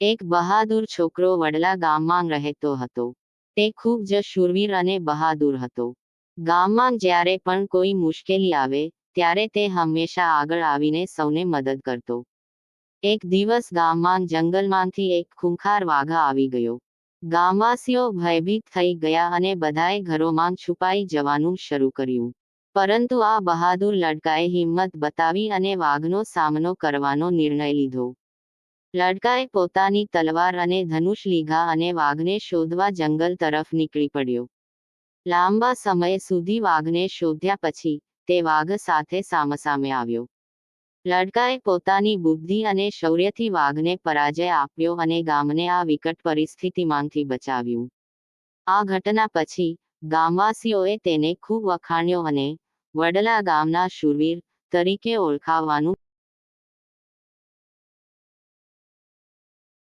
એક બહાદુર છોકરો વડલા ગામમાં રહેતો હતો. તે ખૂબ જ શૂરવીર અને બહાદુર હતો. ગામમાં જ્યારે પણ કોઈ મુશ્કેલી આવે, ત્યારે તે હંમેશા આગળ આવીને સૌને મદદ કરતો. એક દિવસ ગામમાં જંગલમાંથી એક ખૂંખાર વાઘા આવી ગયો. ગામવાસીઓ ભયભીત થઈ ગયા અને બધાએ ઘરોમાં છુપાઈ જવાનું શરૂ કર્યું. પરંતુ આ બહાદુર લડકાએ હિંમત બતાવી અને વાઘનો સામનો કરવાનો નિર્ણય લીધો. લડકાએ પોતાની તલવાર અને ધનુષ લીધા અને વાઘને શોધવા જંગલ તરફ નીકળી પડ્યો. લાંબા સમય સુધી વાઘને શોધ્યા પછી તે વાઘ સાથે સામસામે આવ્યો. લડકાએ પોતાની બુદ્ધિ અને શૌર્યથી વાઘને પરાજય આપ્યો અને ગામને આ વિકટ પરિસ્થિતિમાંથી બચાવ્યું. આ ઘટના પછી ગામવાસીઓએ તેને ખૂબ વખાણ્યો અને વડલા ગામના શૂરવીર તરીકે ઓળખાવવાનું